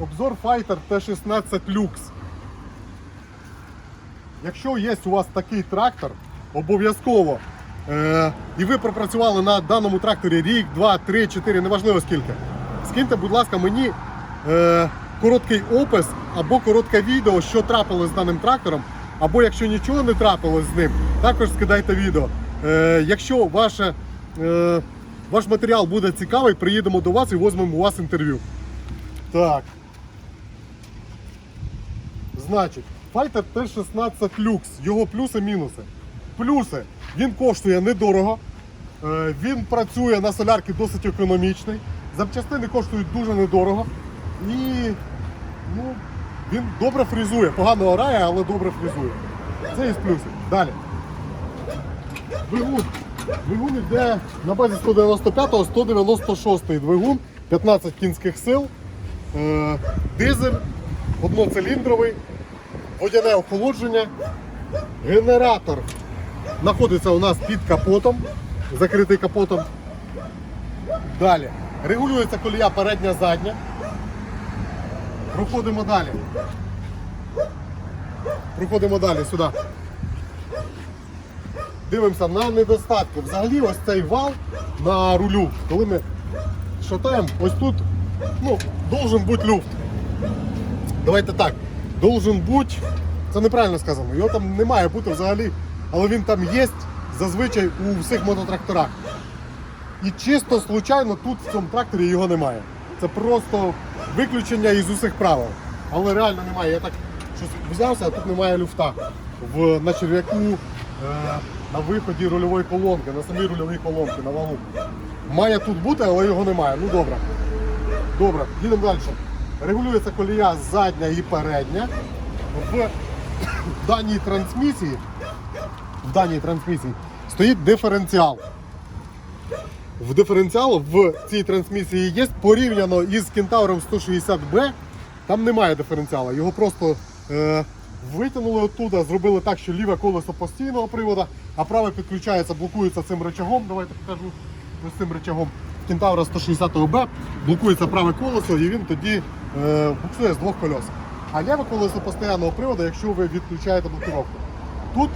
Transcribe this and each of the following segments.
обзор Fighter T16 Lux. Якщо є у вас такий трактор, обов'язково, е, і ви пропрацювали на даному тракторі рік, два, три, чотири, неважливо скільки. Скиньте, будь ласка, мені е, короткий опис або коротке відео, що трапилось з даним трактором, або якщо нічого не трапилось з ним, також скидайте відео. Е, якщо ваше, е, ваш матеріал буде цікавий, приїдемо до вас і візьмемо у вас інтерв'ю. Так. Значить, Fighter T16 Lux, його плюси-мінуси. Плюси, він коштує недорого, е, він працює на солярки досить економічний, запчастини коштують дуже недорого і ну, він добре фрізує, погано орає, але добре фрізує. Це із плюсів. Далі. Двигун. Двигун йде на базі 195-го, 196-й двигун, 15 кінських сил, е, дизель, одноциліндровий, водяне охолодження. Генератор знаходиться у нас під капотом, закритий капотом. Далі. Регулюється колія передня задня. Проходимо далі. Проходимо далі сюди. Дивимося на недостатки. Взагалі ось цей вал на рулю, коли ми шатаємо, ось тут ну, должен бути люфт. Давайте так. Должен бути, це неправильно сказано, його там не має бути взагалі, але він там є зазвичай у всіх мототракторах. І чисто случайно тут в цьому тракторі його немає. Це просто виключення із усіх правил. Але реально немає. Я так щось взявся, а тут немає люфта. В, на черв'яку, е, на виході рульової колонки, на самій рульовій колонці, на валу. Має тут бути, але його немає. Ну добре. Добре, їдемо далі. Регулюється колія задня і передня. В даній трансмісії, в даній трансмісії стоїть диференціал. В диференціал в цій трансмісії є порівняно із кентавром 160B. Там немає диференціала. Його просто е, витягнули оттуда, зробили так, що ліве колесо постійного приводу, а праве підключається, блокується цим рычагом. Давайте покажу ось цим рычагом. Кентавра 160Б блокується праве колесо і він тоді буксує з двох кольос. А ліве колесо постійного приводу, якщо ви відключаєте блокировку. Тут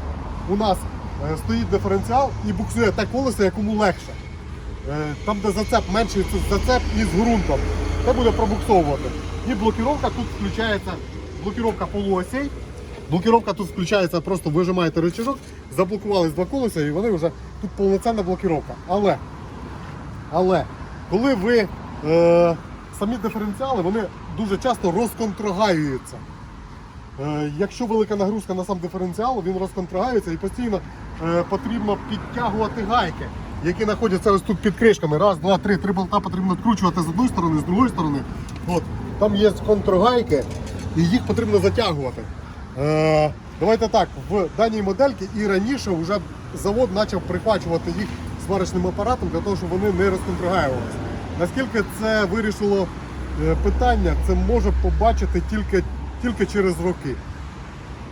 у нас е, стоїть диференціал і буксує те колесо, якому легше. Е, Там, де зацеп менший це зацеп із ґрунтом, це буде пробуксовувати. І блокіровка тут включається, блокіровка полуосей. Блокіровка тут включається, просто вижимаєте рычажок, заблокувались два колеса і вони вже тут повноцінна блокіровка. Але, але коли ви е, самі диференціали, вони дуже часто розконтрагаюються. Е, Якщо велика нагрузка на сам диференціал, він розконтрагаюється і постійно е, потрібно підтягувати гайки, які знаходяться ось тут під кришками. Раз, два, три, три болта потрібно відкручувати з однієї сторони, з другої сторони. От, там є контргайки, і їх потрібно затягувати. Е, давайте так, в даній модельці і раніше вже завод почав прихвачувати їх сварочним апаратом для того, щоб вони не розконтрагаювалися. Наскільки це вирішило питання, це може побачити тільки, тільки через роки.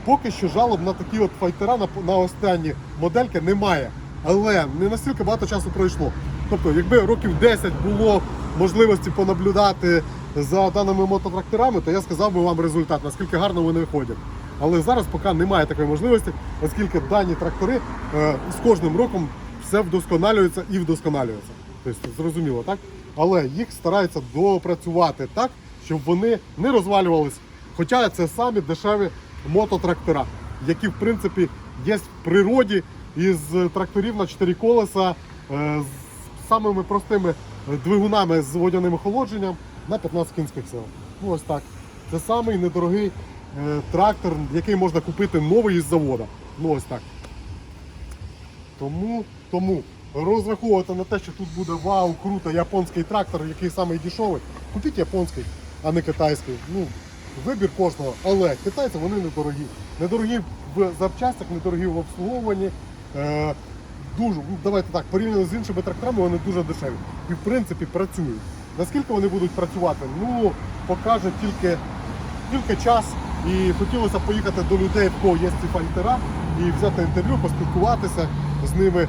Поки що жалоб на такі от файтера на, на останні модельки немає. Але не настільки багато часу пройшло. Тобто, якби років 10 було можливості понаблюдати за даними мототракторами, то я сказав би вам результат, наскільки гарно вони ходять. Але зараз поки немає такої можливості, оскільки дані трактори е, з кожним роком все вдосконалюється і вдосконалюється. Тобто, зрозуміло, так? Але їх стараються допрацювати так, щоб вони не розвалювались. Хоча це самі дешеві мототрактора, які в принципі є в природі із тракторів на 4 колеса е, з самими простими двигунами з водяним охолодженням на 15 кінських сил. Ну ось так. Це самий недорогий е, трактор, який можна купити новий із завода. Ну ось так. Тому, тому розраховувати на те, що тут буде вау, круто, японський трактор, який самий дешевий. Купіть японський, а не китайський. Ну, вибір кожного. Але китайці вони недорогі. Недорогі в запчастях, недорогі в обслуговуванні. Е, дуже, ну, давайте так, порівняно з іншими тракторами, вони дуже дешеві. І в принципі працюють. Наскільки вони будуть працювати? Ну, покаже тільки, тільки час. І хотілося поїхати до людей, в кого є ці фальтера, і взяти інтерв'ю, поспілкуватися з ними,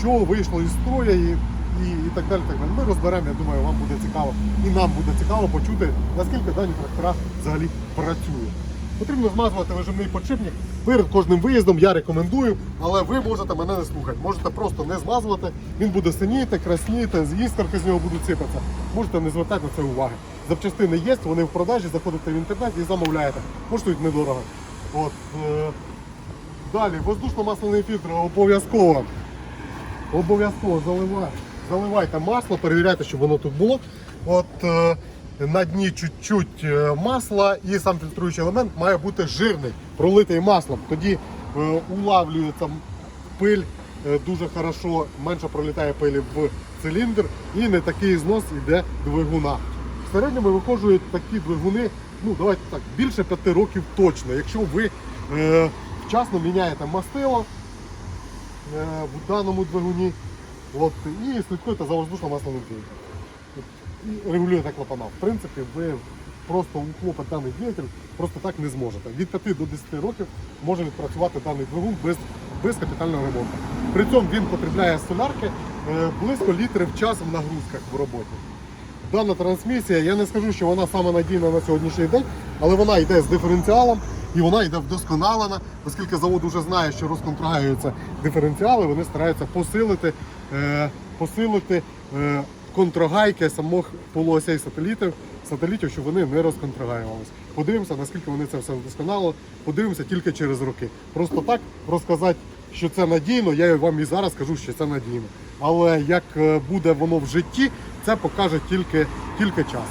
що вийшло із строю і і, і так далі. Так далі. Ми розберемо, я думаю, вам буде цікаво. І нам буде цікаво почути, наскільки дані трактора взагалі працюють. Потрібно змазувати вижимний подшипник. Перед кожним виїздом я рекомендую, але ви можете мене не слухати. Можете просто не змазувати, він буде синіти, красніти, іскорки з нього будуть сипатися. Можете не звертати на це уваги. Запчастини є, вони в продажі, заходите в інтернет і замовляєте. Коштують недорого. От, е, далі, воздушно-масляний фільтр обов'язково. Обов'язково заливайте, заливайте масло, перевіряйте, щоб воно тут було. От е, на дні чуть-чуть е, масла і сам фільтруючий елемент має бути жирний, пролитий маслом. Тоді е, улавлюється пиль е, дуже хорошо, менше пролітає пилі в циліндр і не такий знос йде двигуна. В середньому виходжують такі двигуни, ну давайте так, більше 5 років точно. Якщо ви е, вчасно міняєте мастило, в даному двигуні. От, і слідкуєте за воздушно-масляним. От, І регулюєте клапана. В принципі, ви просто ухлопати даний двигатель просто так не зможете. Від 5 до 10 років може відпрацювати даний двигун без, без капітального ремонту. При цьому він потребляє солярки е, близько літрів в час в нагрузках в роботі. Дана трансмісія, я не скажу, що вона саме надійна на сьогоднішній день, але вона йде з диференціалом і вона йде вдосконалена, оскільки завод вже знає, що розконтрагуються диференціали, вони стараються посилити, е, посилити е, контрагайки самих полуосей сателітів, сателітів, щоб вони не розконтрагаювалися. Подивимося, наскільки вони це все вдосконало, подивимося тільки через роки. Просто так розказати, що це надійно, я вам і зараз кажу, що це надійно. Але як е, буде воно в житті, це покаже тільки, тільки час.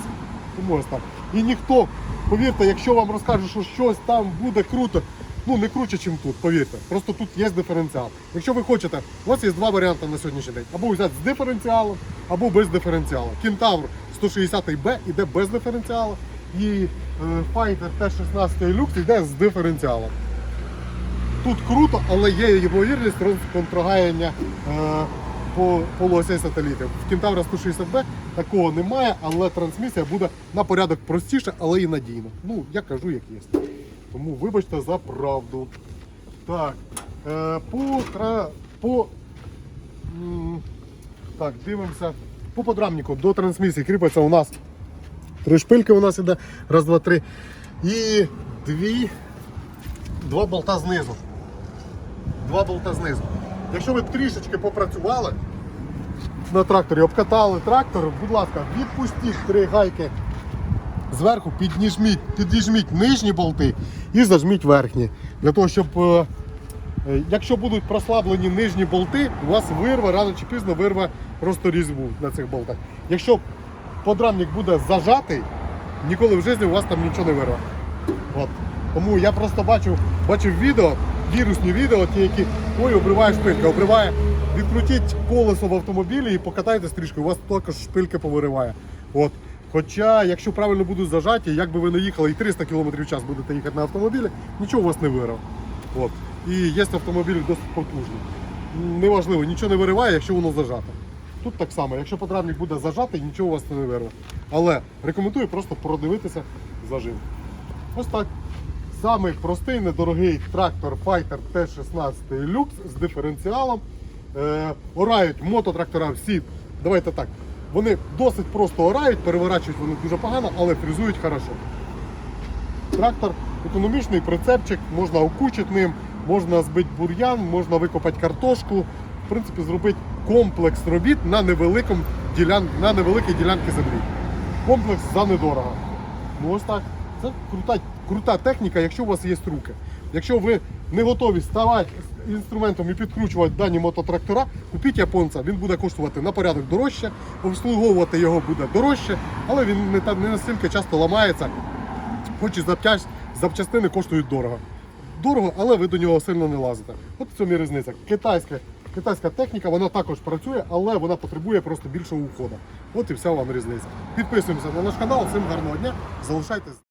Тому ось так. І ніхто, повірте, якщо вам розкаже, що щось там буде круто, ну не круче, ніж тут, повірте. Просто тут є диференціал. Якщо ви хочете, у вас є два варіанти на сьогоднішній день. Або взяти з диференціалом, або без диференціалу. Кентавр 160B іде без диференціалу, і е, Fighter T16 Lux йде з диференціалом. Тут круто, але є ймовірність контрагаяння е, по полуосей сателітів. В Кентавра 160B такого немає, але трансмісія буде на порядок простіше, але і надійно. Ну, я кажу, як є. Тому вибачте за правду. Так. Е, по, тра- по, так, дивимося. По подрамнику до трансмісії кріпиться у нас три шпильки у нас іде. Раз, два, три. І дві, два болта знизу. Два болта знизу. Якщо ви трішечки попрацювали на тракторі, обкатали трактор, будь ласка, відпустіть три гайки зверху, підніжміть, підіжміть нижні болти і зажміть верхні. Для того, щоб е, е, якщо будуть прослаблені нижні болти, у вас вирве, рано чи пізно вирве просто різьбу на цих болтах. Якщо подрамник буде зажатий, ніколи в житті у вас там нічого не вирве. От. Тому я просто бачу, бачив відео, вірусні відео, ті, які ой, обриває шпилька, обриває. Відкрутіть колесо в автомобілі і покатайте стрічку, у вас також шпильки повириває. От. Хоча, якщо правильно будуть зажаті, як би ви не їхали і 300 км в час будете їхати на автомобілі, нічого у вас не вирве. От. І є автомобілі досить потужні. Неважливо, нічого не вириває, якщо воно зажато. Тут так само, якщо подрамник буде зажатий, нічого у вас не вирве. Але рекомендую просто продивитися зажим. Ось так. Самий простий, недорогий трактор Fighter T16 Lux з диференціалом. Е, орають мототрактора всі. Давайте так. Вони досить просто орають, переворачують вони дуже погано, але фрезують хорошо. Трактор економічний, прицепчик, можна окучити ним, можна збити бур'ян, можна викопати картошку. В принципі, зробити комплекс робіт на, ділян... на невеликій ділянці землі. Комплекс за недорого. Ну ось так. Це крута, крута техніка, якщо у вас є руки. Якщо ви не готові ставати інструментом і підкручувати дані мототрактора, купіть японця, він буде коштувати на порядок дорожче, обслуговувати його буде дорожче, але він не, не настільки часто ламається, хоч і запчасть, запчастини коштують дорого. Дорого, але ви до нього сильно не лазите. От в цьому різниця. Китайська, китайська техніка, вона також працює, але вона потребує просто більшого уходу. От і вся вам різниця. Підписуємося на наш канал, всім гарного дня, залишайтесь.